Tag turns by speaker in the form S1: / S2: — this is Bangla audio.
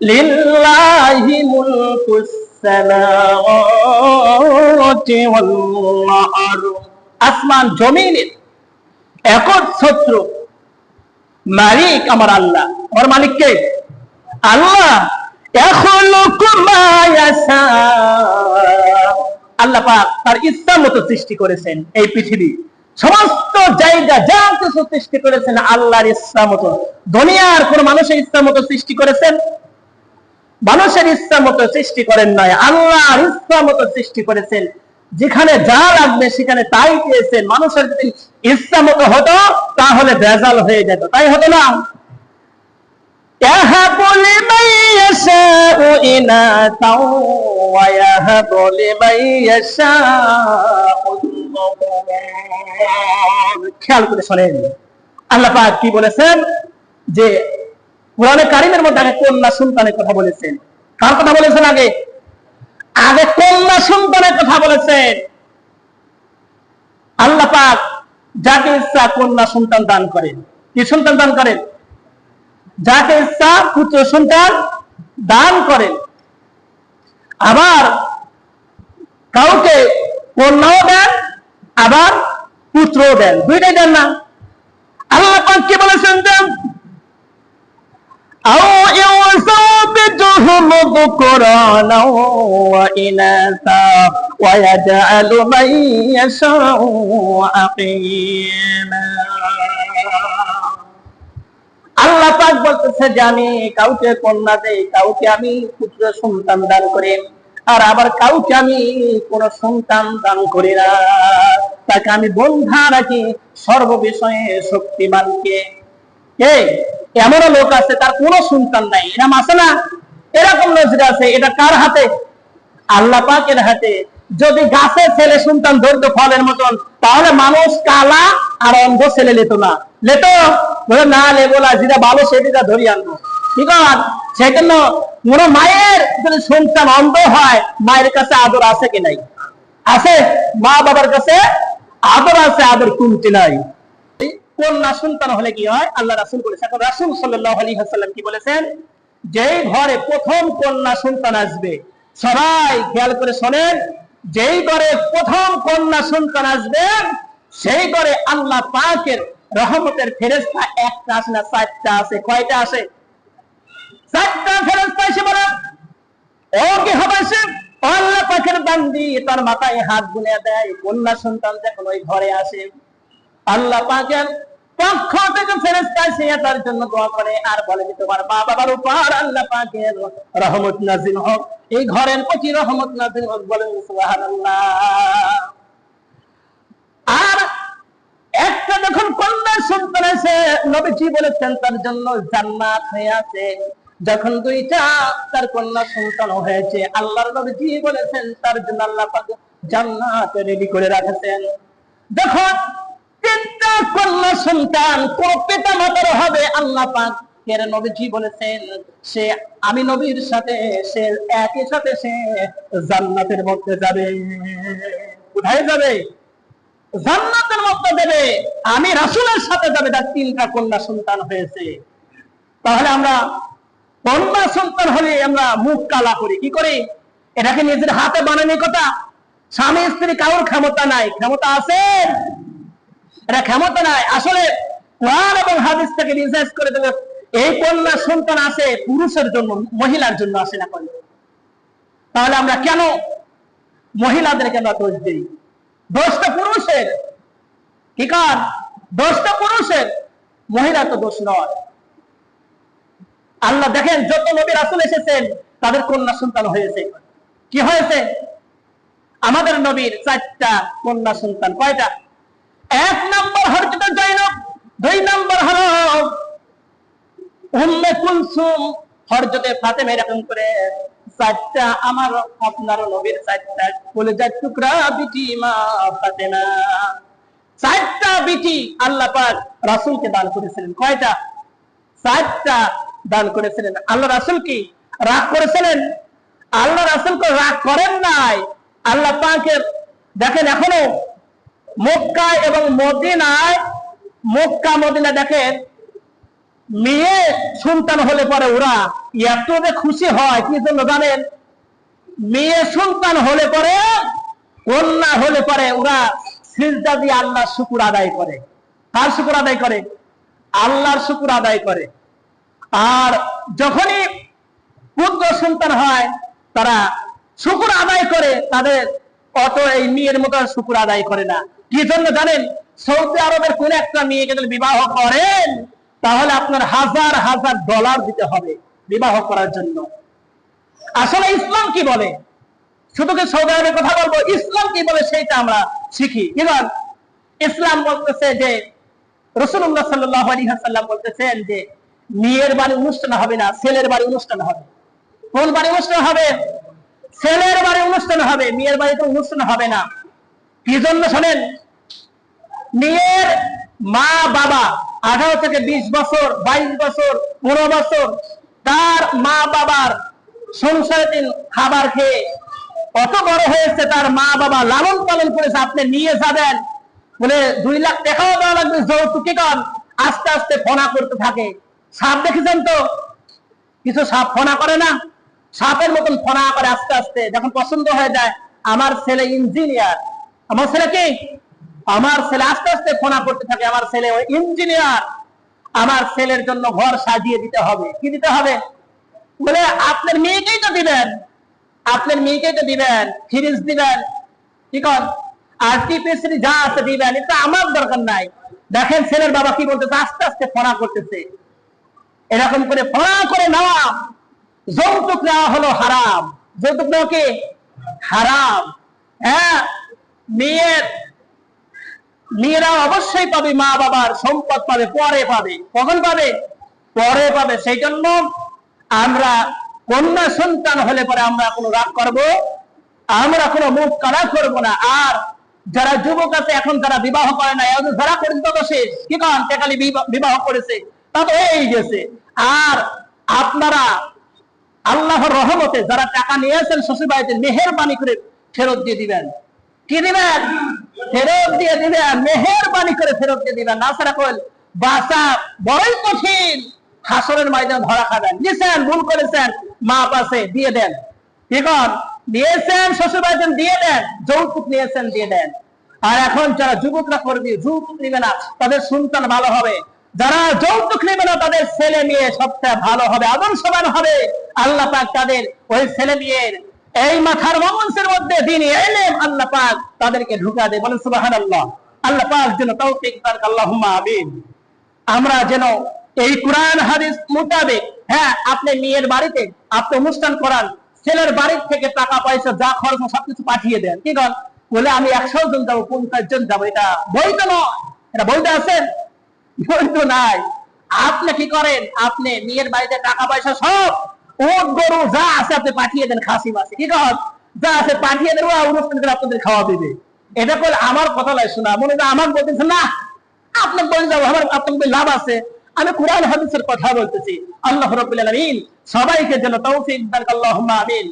S1: লিল্লাহি মুলকুস সামাওয়াতি ওয়াল আসমান জমিনের একচ্ছত্র মালিক আমার আল্লাহ। আমার মালিক কে? আল্লাহ। আল্লাহ পাক তার ইচ্ছা মতো সৃষ্টি করেছেন এই পৃথিবী। সমস্ত জায়গা যা কিছু সৃষ্টি করেছেন আল্লাহর ইচ্ছা মতো। দুনিয়ার কোন মানুষের ইচ্ছা মতো সৃষ্টি করেছেন। মানুষের ইচ্ছা মতো সৃষ্টি করেন নয় আল্লাহর ইচ্ছা মতো সৃষ্টি করেছেন যেখানে যা লাগবে সেখানে তাই পেয়েছেন মানুষের যদি ইচ্ছা মতো হতো তাহলে ভেজাল হয়ে যেত তাই হতো না يهب لمن يشاء إناثا ويهب لمن يشاء الذكور খেয়াল করে শোনেন আল্লাহ পাক কি বলেছেন যে কোরআনে কারিমের মধ্যে আগে কন্যা সন্তানের কথা বলেছেন। কার কথা বলেছেন আগে? আগে কন্যা সন্তানের কথা বলেছেন। আল্লাহ পাক যাকে ইচ্ছা কন্যা সন্তান দান করেন। কি সন্তান দান করেন? যাকে ইচ্ছা পুত্র সন্তান দান করেন। আবার কাউকে কন্যাও দেন, আবার পুত্রও দেন। দুইটাই দেন না। আল্লাহ পাক কি বলেছেন যে أو يزوجهم ذكرانا وإناثا ويجعل من يشاء عقيما আল্লাহ পাক বলতেছে যে আমি কাউকে কন্যা দেই কাউকে আমি পুত্র সন্তান দান করি আর আবার কাউকে আমি কোন সন্তান দান করি না তাকে আমি বন্ধা রাখি সর্ব বিষয়ে শক্তিমানকে এমনও লোক আছে, তার কোনো সন্তান নাই। এরকম আছে না? এরকম নজরে আছে, এটা কার হাতে? আল্লাহ পাকের হাতে। যদি গাছে ছেলে সন্তান ধরতো ফলের মতন, তাহলে মানুষ কালা আর অন্ধ ছেলে লেত না। লেত? যেটা ভালো সেটা ধরি আনব। ঠিক সেই জন্য মায়ের যদি সন্তান অন্ধ হয়, মায়ের কাছে আদর আছে কি নাই? আছে? মা বাবার কাছে আদর আছে, আদর কমতি নাই। কন্যা সন্তান হলে কি হয়? আল্লাহ রাসুল বলেছে এখন রাসুল সাল্লাহ আলী হাসাল্লাম কি বলেছেন? যেই ঘরে প্রথম কন্যা সন্তান আসবে, সবাই খেয়াল করে শোনেন, যেই ঘরে প্রথম কন্যা সন্তান আসবে, সেই ঘরে আল্লাহ পাকের রহমতের ফেরেস্তা একটা আসে না চারটা আছে? কয়টা আসে চারটা ফেরেস্তা এসে বলে, ও কি হবে সে আল্লাহ পাকের বান্দি তার মাথায় হাত বুলিয়ে দেয় কন্যা সন্তান যখন ওই ঘরে আসে আল্লাহ পাকের পক্ষ থেকে ফেরেস্তা এসে তার জন্য দোয়া করে আর বলে যে, তোমার মা বাবার আল্লাহ পাকের রহমত নাজিল হোক। এই ঘরের প্রতি রহমত নাজিল হোক আর একটা যখন কন্যা সন্তান আছে নবীজি বলেছেন, তার জন্য জান্নাত হয়ে আছে। যখন দুইটা তার কন্যা সন্তান হয়েছে, আল্লাহর নবীজি বলেছেন, তার জন্য আল্লাহ পাক জান্নাত রেডি করে রাখেছেন। যখন তিনটা কন্যা সন্তান, কোন পিতা মাতার হবে আল্লাহ পাক। এর নবীজি বলেছেন, সে আমি নবীর সাথে, সে একই সাথে সে জান্নাতের মধ্যে যাবে। কোথায় যাবে? জান্নাতের মধ্যে আমি রাসূলের সাথে যাবে। তার তিনটা কন্যা সন্তান হয়েছে। তাহলে আমরা কন্যা সন্তান হলে আমরা মুখ কালা করি। কি করি? এটাকে নিজের হাতে বানানোর কথা। স্বামী, স্ত্রী, কারোর ক্ষমতা নাই। ক্ষমতা আছে? এটা ক্ষমতা নাই। আসলে কোরআন এবং হাদিস থেকে রিসার্চ করে দেবে, এই কন্যা সন্তান আসে পুরুষের জন্য, মহিলার জন্য আসে না করে তাহলে আমরা কেন মহিলাদেরকে আমরা দোষ দিই? দোষটা পুরুষের। কি কার? দোষটা পুরুষের। মহিলা তো দোষ নয়। আল্লাহ দেখেন, যত নবী রাসুল এসেছেন, তাদের কন্যা সন্তান হয়েছে। কি হয়েছে? আমাদের নবীর চারটা কন্যা সন্তান, কয়টা? এক নম্বর হরজত জৈনব দুই নম্বর হল উম্মে কুলসুম হরজতে ফাতেমা এরকম করে, চারটা আমার আপনার নবীর চারটা কলেজার টুকরা বিটি মা ফাতেমা। চারটা বিটি আল্লাহ পাক রাসূলকে দান করেছিলেন। কয়টা? চারটা দান করেছিলেন। আল্লাহ রাসূল কি? রাগ করেছিলেন? আল্লাহ রাসূলকে রাগ করেন নাই। আল্লাহ পাকের, দেখেন এখনও মক্কা এবং মদিনায়, মক্কা, মদিনা দেখেন মেয়ে সন্তান হলে পরে ওরা এত যে খুশি হয়, কি জন্য জানেন? মেয়ে সন্তান হলে পরে, কন্যা হলে পরে ওরা সিজদা দিয়ে আল্লাহর শুকুর আদায় করে। কার শুকুর আদায় করে? আল্লাহর শুকুর আদায় করে। আর যখনই পুত্র সন্তান হয়, তারা শুকুর আদায় করে, তাদের অত এই মেয়ের মতো শুকুর আদায় করে না। কি জন্য জানেন, সৌদি আরবের কোন একটা মেয়েকে যদি বিবাহ করেন, তাহলে আপনার হাজার হাজার ডলার দিতে হবে বিবাহ করার জন্য। আসলে ইসলাম কি বলে? শুধু কি সৌদি আরবের কথা বলব? ইসলাম কি বলে সেইটা আমরা শিখি। এবার ইসলাম বলতেছে যে, রসুল্লাহ সাল্লাহ আলী হাসাল্লাম বলতেছেন যে, মেয়ের বাড়ি অনুষ্ঠান হবে না, ছেলের বাড়ি অনুষ্ঠান হবে। কোন বাড়ি অনুষ্ঠান হবে? ছেলের বাড়ি অনুষ্ঠান হবে। মেয়ের বাড়িতে অনুষ্ঠান হবে না। কি জন্য শোনেন, মেয়ের মা বাবা আঠারো থেকে বিশ বছর, বাইশ বছর, পনেরো বছর, তার মা বাবার সংসারে দিন খাবার খেয়ে কত বড় হয়েছে, তার মা বাবা লালন পালন করেছে, আপনি নিয়ে যাবেন। বলে দুই লাখ টাকাও দেওয়া লাগবে যৌতুকি আস্তে আস্তে ফোনা করতে থাকে। সাপ দেখেছেন তো? কিছু সাপ ফোনা করে না? সাপের মতন ফোনা করে আস্তে আস্তে, যখন পছন্দ হয়ে যায়, আমার ছেলে ইঞ্জিনিয়ার। আমার ছেলে কি আমার ছেলে আস্তে আস্তে ফোনা করতে থাকে, আমার ছেলে ইঞ্জিনিয়ার আমার ছেলের জন্য ঘর সাজিয়ে দিতে হবে। কি দিতে হবে? বলে, আপনার মেয়েকেই তো দিবেন। আপনার মেয়েকেই তো দিবেন। ফ্রিজ দিবেন। কি কর? আর্টিফিশিয়ালি যা আছে দিবেন, এটা আমার দরকার নাই। দেখেন, ছেলের বাবা কি বলতেছে? আস্তে আস্তে ফোনা করতেছে। এরকম করে ফোনা করে নেওয়া। যৌতুক নেওয়া হলো হারাম। যৌতুক নেওয়া কি? হারাম। হ্যাঁ? মেয়ের, মেয়েরা অবশ্যই পাবে মা বাবার সম্পদ পাবে, পরে পাবে। কখন পাবে? পরে পাবে। সেই জন্য আমরা কন্যা সন্তান হলে পরে আমরা কোনো রাগ করব, আমরা কোনো মুখ কালা করব না। আর যারা যুবক আছে, এখন যারা বিবাহ করে না যারা করেছে তত শেষ কি কারণ? টেকালি বিবাহ করেছে। তা তো এই গেছে। আর আপনারা আল্লাহর রহমতে যারা টাকা নিয়েছেন শ্বশুর বাড়িতে মেহরবানি করে ফেরত দিয়ে দিবেন। কি দিবেন? ফেরত দিয়ে দিবেন, মেহরবানি করে ফেরত দিয়ে দিবেন। না সারা কইল, বাসা বড়ই কঠিন। হাসরের ময়দান ধরা খাবেন। নিয়েছেন ভুল করেছেন মা পাশে দিয়ে দেন। ঠিক নিয়েছেন শ্বশুর বাড়িতে দিয়ে দেন, যৌতুক নিয়েছেন, দিয়ে দেন। আর এখন যারা যুবকরা করবে, যৌতুক নিবে না, তাদের সন্তান ভালো হবে। যারা যৌতুক নেবে না, তাদের ছেলে মেয়ে সবচেয়ে ভালো হবে আদর্শবান হবে। আল্লাহ পাক তাদের ওই ছেলে মেয়ের এই মাথার মঞ্চের মধ্যে দিন এলেম আল্লাহ পাক তাদেরকে ঢুকা দেয়। বলেন সুবাহান আল্লাহ আল্লাহ পাক যেন তার আল্লাহ আমিন। আমরা যেন এই কোরআন, হাদিস মোতাবেক হ্যাঁ আপনি মেয়ের বাড়িতে আপনি অনুষ্ঠান করান, ছেলের বাড়ির থেকে টাকা, পয়সা, যা খরচ সবকিছু পাঠিয়ে দেন। কি কর বলে, আমি একশো জন যাব, পঞ্চাশ জন যাব। এটা বৈধ নয়। এটা বৈধ আছেন? বৈধ নাই। আপনি কি করেন? আপনি মেয়ের বাড়িতে টাকা, পয়সা সব ওট গরু যা আছে আপনি পাঠিয়ে দেন খাসি মাসি কি কর? যা আছে পাঠিয়ে দেন, ওরা করে আপনাদের খাওয়া দিবে। এটা করলে আমার কথা লাগছে শোনা, মনে আমার বলতেছে, না, আপনার বলে যাব আমার, আপনার লাভ আছে। আমি কোরআন, হাদিসের কথা বলতেছি। আল্লাহ রবিল আলমিন সবাইকে যেন তৌফিক দান আল্লাহ আমিন।